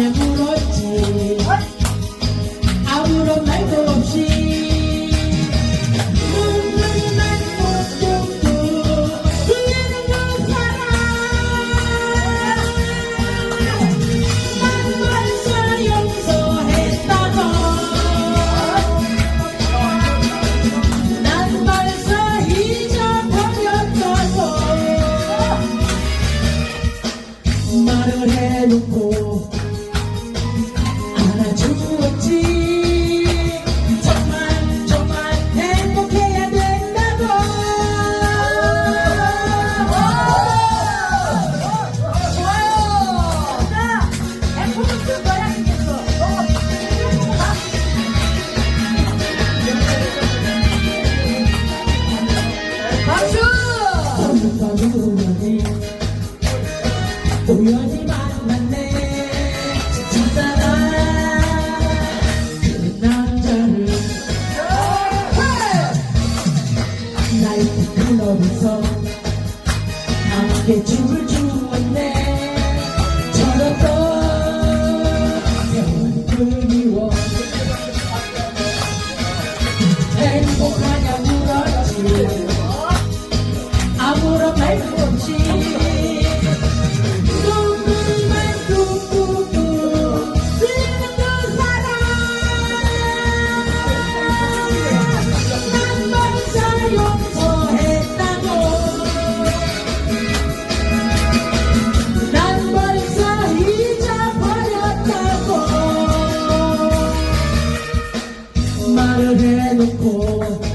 행복하냐고 우연히 만났네 진짜라 그 남자를 나이트 클럽에서 함께 춤을 추었네 저었던 세월 그리워 행복한 no loucura